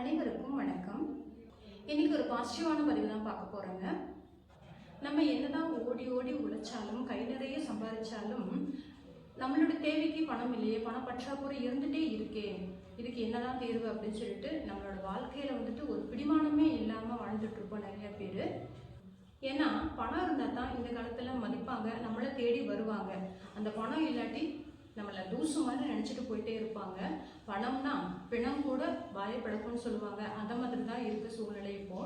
அனைவருக்கும் வணக்கம். இன்னைக்கு ஒரு பாசிட்டிவான பதிவு தான் பார்க்க போகிறோங்க நம்ம என்னதான் ஓடி ஓடி உழைச்சாலும் கை நிறைய சம்பாதிச்சாலும் நம்மளோட தேவைக்கு பணம் இல்லையே பண பற்றாக்குறை இருந்துட்டே இருக்கே இதுக்கு என்னதான் தேர்வு அப்படின்னு சொல்லிட்டு நம்மளோட வாழ்க்கையில வந்துட்டு ஒரு பிடிமானமே இல்லாம வாழ்ந்துட்டு இருப்போம் நிறைய பேர். ஏன்னா பணம் இருந்தால் தான் இந்த காலத்தில் மதிப்பாங்க நம்மளை தேடி வருவாங்க. அந்த பணம் இல்லாட்டி நம்மளை லூசு மாதிரி நினச்சிட்டு போயிட்டே இருப்பாங்க. பணம்னா பிணம் கூட வாயப்படக்கும்னு சொல்லுவாங்க. அந்த மாதிரி தான் இருக்க சூழ்நிலை இப்போ.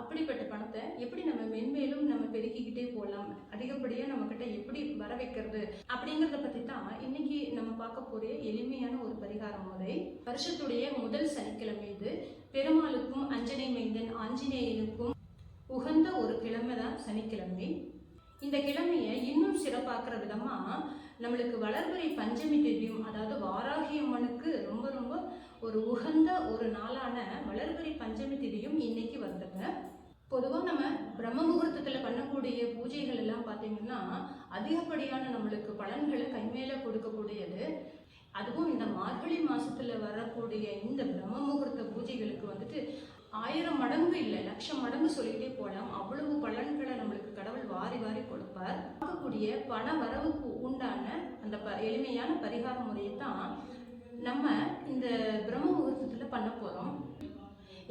அப்படிப்பட்ட பணத்தை எப்படி நம்ம மென்மேலும் நம்ம பெருக்கிக்கிட்டே போகலாம் அதிகப்படியாக நம்மக்கிட்ட எப்படி வர வைக்கிறது? அப்படிங்கிறத பற்றி தான் இன்னைக்கு நம்ம பார்க்க போகிற எளிமையான ஒரு பரிகார முறை. வருஷத்துடைய முதல் சனிக்கிழமை இது. பெருமாளுக்கும் அஞ்சனை மைந்தன் ஆஞ்சநேயனுக்கும் உகந்த ஒரு கிழமை தான் சனிக்கிழமை. இந்த கிழமையை இன்னும் சிறப்பாக்குற விதமாக நம்மளுக்கு வளர்பிறை பஞ்சமி திதியும் அதாவது வாராகி அம்மனுக்கு ரொம்ப ரொம்ப ஒரு உகந்த ஒரு நாளான வளர்பிறை பஞ்சமி திதியும் இன்னைக்கு வருதுங்க பொதுவாக நம்ம பிரம்ம முகூர்த்தத்தில் பண்ணக்கூடிய பூஜைகள் எல்லாம் பார்த்தீங்கன்னா அதிகப்படியான நம்மளுக்கு பலன்களை கைமேல கொடுக்கக்கூடியது. அதுவும் இந்த மார்கழி மாதத்தில் வரக்கூடிய இந்த பிரம்ம முகூர்த்த பூஜைகளுக்கு வந்துட்டு ஆயிரம் மடங்கு இல்லை லட்சம் மடங்கு சொல்லிகிட்டே போகலாம் அவ்வளவு பலன்களை நம்மளுக்கு கடவுள் வாரி வாரி கொடுப்பார். பார்க்கக்கூடிய பண வரவுக்கு உண்டான அந்த ப எளிமையான பரிகார முறையை தான் நம்ம இந்த பிரம்ம முகூர்த்தத்தில் பண்ண போகிறோம்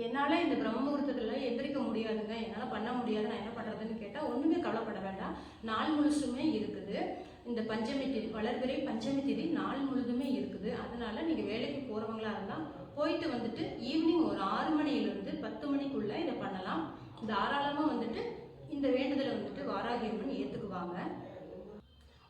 என்னால் இந்த பிரம்ம முகூர்த்தத்தில் எந்திரிக்க முடியாதுங்க. என்னால் பண்ண முடியாது. நான் என்ன பண்ணுறதுன்னு கேட்டால் ஒன்றுமே கவலைப்பட வேண்டாம். நாள் முழுசுமே இருக்குது. இந்த பஞ்சமி தேதி வளர்பிறை பஞ்சமி தேதி நாள் முழுதுமே இருக்குது. அதனால் நீங்கள் வேலைக்கு போகிறவங்களா இருந்தால் போயிட்டு வந்துட்டு ஈவினிங் ஒரு ஆறு மணியிலிருந்து பத்து மணிக்குள்ளே இதை பண்ணலாம். தாராளமாக வந்துட்டு இந்த வேண்டுதலை வந்துட்டு வாராகி அம்மன் ஏற்றுக்குவாங்க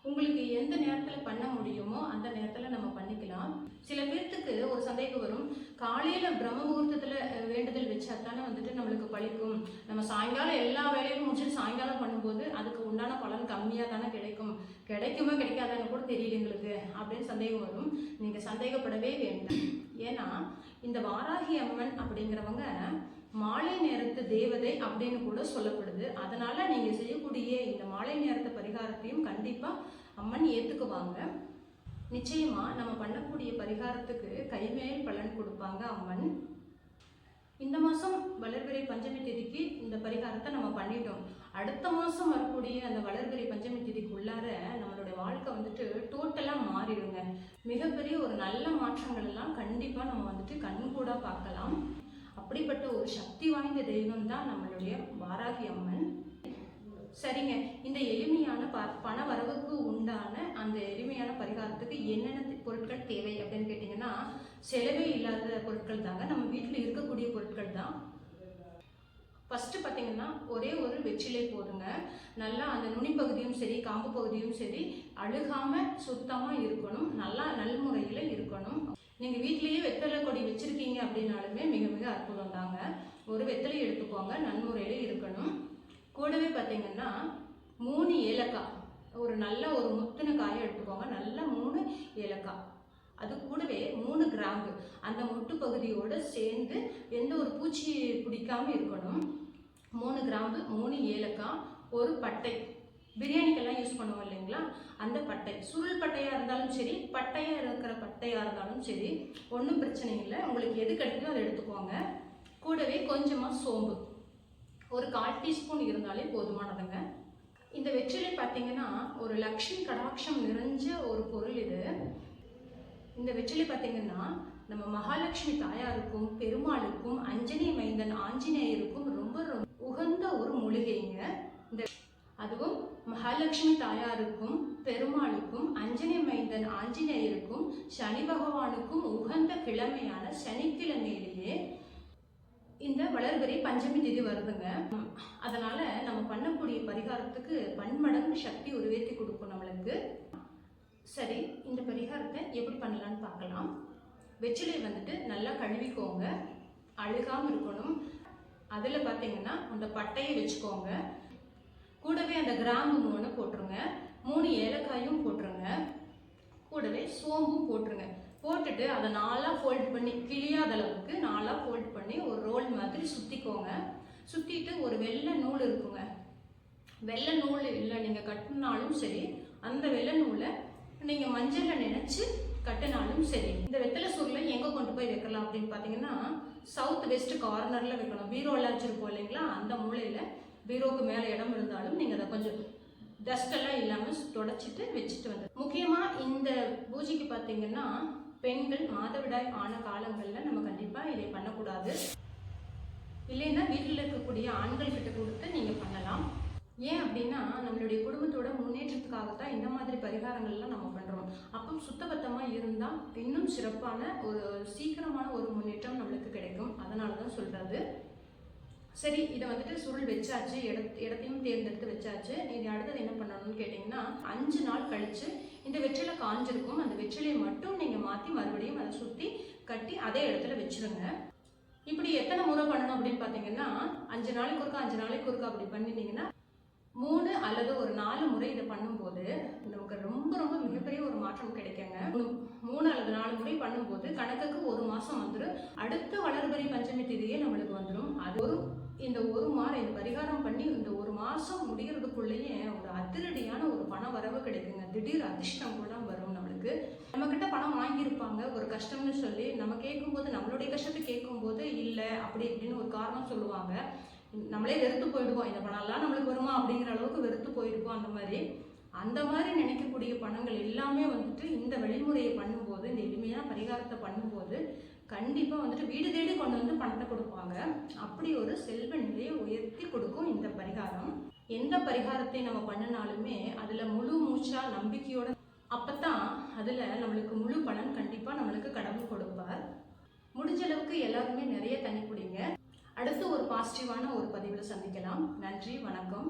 உங்களுக்கு எந்த நேரத்தில் பண்ண முடியுமோ அந்த நேரத்தில் நம்ம பண்ணிக்கலாம். சில பேர்த்துக்கு ஒரு சந்தேகம் வரும். காலையில் பிரம்ம முகூர்த்தத்தில் வேண்டுதல் வச்சா தானே வந்துட்டு நம்மளுக்கு பழிக்கும். நம்ம சாயங்காலம் எல்லா வேலையும் முடிச்சுட்டு சாயங்காலம் பண்ணும்போது அதுக்கு உண்டான பலன் கம்மியாக தானே கிடைக்கும். கிடைக்குமா கிடைக்காதான்னு கூட தெரியல எங்களுக்கு அப்படின்னு சந்தேகம் வரும். நீங்கள் சந்தேகப்படவே வேண்டாம். ஏன்னா இந்த வாராகி அம்மன் அப்படிங்கிறவங்க மாலை நேரத்து தேவதை அப்படின்னு கூட சொல்லப்படுது. அதனால நீங்க செய்யக்கூடிய இந்த மாலை நேரத்து பரிகாரத்தையும் கண்டிப்பா அம்மன் ஏத்துக்குவாங்க. நிச்சயமா நம்ம பண்ணக்கூடிய பரிகாரத்துக்கு கைமேல் பலன் கொடுப்பாங்க அம்மன். இந்த மாதம் வளர்பிறை பஞ்சமி தேதிக்கு இந்த பரிகாரத்தை நம்ம பண்ணிட்டோம். அடுத்த மாதம் வரக்கூடிய அந்த வளர்பிறை பஞ்சமி தேதிக்கு உள்ளார நம்மளுடைய வாழ்க்கை வந்துட்டு டோட்டலாக மாறிடுங்க. மிகப்பெரிய ஒரு நல்ல மாற்றங்கள் எல்லாம் கண்டிப்பாக நம்ம வந்துட்டு கண்கூடாக பார்க்கலாம். அப்படிப்பட்ட ஒரு சக்தி வாய்ந்த தெய்வம் தான் நம்மளுடைய வாராகி அம்மன். சரிங்க. இந்த எளிமையான ப பண வரவுக்கு உண்டான அந்த எளிமையான பரிகாரத்துக்கு என்னென்ன பொருட்கள் தேவை அப்படின்னு கேட்டிங்கன்னா செலவே இல்லாத பொருட்கள் தாங்க. நம்ம வீட்டில் இருக்கக்கூடிய பொருட்கள் தான். ஃபஸ்ட்டு பார்த்தீங்கன்னா ஒரே ஒரு வெற்றிலை போடுங்க நல்லா அந்த நுனி பகுதியும் சரி காம்பு பகுதியும் சரி அழுகாமல் சுத்தமாக இருக்கணும். நல்லா நல்முறையில் இருக்கணும். நீங்கள் வீட்டில் அப்படின்னாலுமே மிக மிக அற்புதம் தாங்க. ஒரு வெத்தலை எடுத்துக்கோங்க நன்முறையில் இருக்கணும். கூடவே பார்த்தீங்கன்னா மூணு ஏலக்காய். ஒரு நல்ல ஒரு முத்தின காயை எடுத்துக்கோங்க நல்ல மூணு ஏலக்காய். அது கூடவே மூணு கிராம்பு. அந்த முட்டு பகுதியோடு சேர்ந்து எந்த ஒரு பூச்சி பிடிக்காமல் இருக்கணும். மூணு கிராம்பு மூணு ஏலக்காய் ஒரு பட்டை. பிரியாணிக்கெல்லாம் யூஸ் பண்ணுவோம் இல்லைங்க அந்த பட்டை. சுருள் பட்டையாக இருந்தாலும் சரி பட்டையாக இருக்கிற பட்டையாக இருந்தாலும் சரி ஒன்றும் பிரச்சனை இல்லை. உங்களுக்கு எது கிடைக்குதோ அதை எடுத்துக்கோங்க. கூடவே கொஞ்சமாக சோம்பு. ஒரு கால் டீஸ்பூன் இருந்தாலே போதுமானதுங்க. இந்த வெற்றிலை பார்த்தீங்கன்னா ஒரு லக்ஷ்மி கடாட்சம் நிறைஞ்ச ஒரு பொருள் இது. இந்த வெற்றிலை பார்த்தீங்கன்னா நம்ம மகாலட்சுமி தாயாருக்கும் பெருமாளுக்கும் அஞ்சனி மைந்தன் ஆஞ்சநேயருக்கும் ரொம்ப ரொம்ப உகந்த ஒரு மூலிகைங்க. இந்த அதுவும் மகாலட்சுமி தாயாருக்கும் பெருமாளுக்கும் அஞ்சனி மைந்தன் ஆஞ்சநேயருக்கும் சனி பகவானுக்கும் உகந்த கிழமையான சனிக்கிழமையிலேயே இந்த வளர்பிறை பஞ்சமி திதி வருதுங்க. அதனால நம்ம பண்ணக்கூடிய பரிகாரத்துக்கு பன்மடங்கு சக்தி உருவேற்றி கொடுக்கும் நம்மளுக்கு. சரி இந்த பரிகாரத்தை எப்படி பண்ணலான்னு பார்க்கலாம். வெற்றிலை வந்துட்டு நல்லா கழுவிக்கோங்க. அழுகாமல் இருக்கணும். அதில் பார்த்தீங்கன்னா அந்த பட்டையை வச்சுக்கோங்க. கூடவே அந்த கிராம்பு மூணு போட்டுருங்க. மூணு ஏலக்காயும் போட்டுருங்க. கூடவே சோம்பும் போட்டுருங்க. போட்டுட்டு அதை நாலாக ஃபோல்ட் பண்ணி கிழியாத அளவுக்கு நாலாக ஃபோல்ட் பண்ணி ஒரு ரோல் மாதிரி சுற்றிக்கோங்க சுற்றிட்டு ஒரு வெள்ளை நூல் இருக்குங்க. வெள்ளை நூல் இல்லை நீங்கள் கட்டினாலும் சரி அந்த வெள்ளை நூலை நீங்கள் மஞ்சளில் நினச்சி கட்டினாலும் சரி. இந்த வெத்தலை சுருளை எங்கே கொண்டு போய் வைக்கலாம் அப்படின்னு பார்த்தீங்கன்னா சவுத் வெஸ்ட் கார்னரில் வைக்கணும். பீரோவில் வச்சுருப்போம் இல்லைங்களா? அந்த மூலையில் பீரோக்கு மேலே இடம் இருந்தாலும் நீங்கள் அதை கொஞ்சம் டஸ்டெல்லாம் இல்லாமல் தொடச்சிட்டு வச்சுட்டு வந்து முக்கியமாக இந்த பூஜைக்கு பார்த்தீங்கன்னா பெண்கள் மாதவிடாய் ஆன காலங்களில் நம்ம கண்டிப்பாக இதை பண்ணக்கூடாது. இல்லைன்னா வீட்டில் இருக்கக்கூடிய ஆண்கள் கிட்ட கொடுத்து நீங்கள் பண்ணலாம். ஏன் அப்படின்னா நம்மளுடைய குடும்பத்தோட முன்னேற்றத்துக்காக தான் இந்த மாதிரி பரிகாரங்கள்லாம் நம்ம பண்ணுறோம் அப்போ சுத்தபத்தமாக இருந்தால் இன்னும் சிறப்பான ஒரு சீக்கிரமான ஒரு முன்னேற்றம் நம்மளுக்கு கிடைக்கும். அதனால தான் சொல்கிறது சரி இதை வந்துட்டு சுருள் வச்சாச்சு இட இடத்தையும் தேர்ந்தெடுத்து வச்சாச்சு. இது அடுத்தது என்ன பண்ணணும்னு கேட்டிங்கன்னா அஞ்சு நாள் கழித்து இந்த வெற்றிலை காஞ்சிருக்கும். அந்த வெற்றிலையை மட்டும் நீங்கள் மாற்றி மறுபடியும் அதை சுற்றி கட்டி அதே இடத்துல வச்சிருங்க. இப்படி எத்தனை முறை பண்ணணும் அப்படின்னு பார்த்தீங்கன்னா அஞ்சு நாளைக்கு ஒருக்கா அஞ்சு நாளைக்கு ஒருக்கா அப்படி பண்ணிட்டீங்கன்னா மூணு அல்லது ஒரு நாலு முறை இதை பண்ணும்போது நமக்கு ரொம்ப ரொம்ப மிகப்பெரிய ஒரு மாற்றம் கிடைக்குங்க. மூணு- மூணு அல்லது நாலு முறை பண்ணும்போது கணக்குக்கு ஒரு மாதம் வந்துடும் அடுத்த வளர்பரி பஞ்சமி நம்மளுக்கு வந்துடும் அது ஒரு இந்த ஒரு மாதம் இந்த பரிகாரம் பண்ணி இந்த ஒரு மாதம் முடிகிறதுக்குள்ளேயே ஒரு அதிரடியான ஒரு பண வரவு கிடைக்குங்க. திடீர் அதிர்ஷ்டம் கூட வரும் நம்மளுக்கு. நம்ம கிட்ட பணம் வாங்கியிருப்பாங்க. ஒரு கஷ்டம்னு சொல்லி நம்ம கேட்கும்போது நம்மளுடைய கஷ்டத்தை கேட்கும்போது இல்லை அப்படி இப்படின்னு ஒரு காரணம் சொல்லுவாங்க. நம்மளே வெறுத்து போயிடுவோம். இந்த பணம்லாம் நம்மளுக்கு வருமா அப்படிங்கிற அளவுக்கு வெறுத்து போயிருப்போம் அந்த மாதிரி. அந்த மாதிரி நினைக்கக்கூடிய பணங்கள் எல்லாமே வந்துட்டு இந்த வழிமுறையை பண்ணும்போது இந்த எளிமையான பரிகாரத்தை பண்ணும்போது கண்டிப்பாக வந்துட்டு வீடு தேடி கொண்டு வந்து பணத்தை கொடுப்பாங்க. அப்படி ஒரு செல்வ நிலையை உயர்த்தி கொடுக்கும் இந்த பரிகாரம். எந்த பரிகாரத்தை நம்ம பண்ணினாலுமே அதில் முழு மூச்சாக நம்பிக்கையோட அப்பதான் அதில் நம்மளுக்கு முழு பலன் கண்டிப்பாக நம்மளுக்கு கடவுள் கொடுப்பார். முடிஞ்ச அளவுக்கு எல்லாருமே நிறைய தண்ணி குடிங்க. அடுத்து ஒரு பாசிட்டிவான ஒரு பதிவில் சந்திக்கலாம். நன்றி வணக்கம்.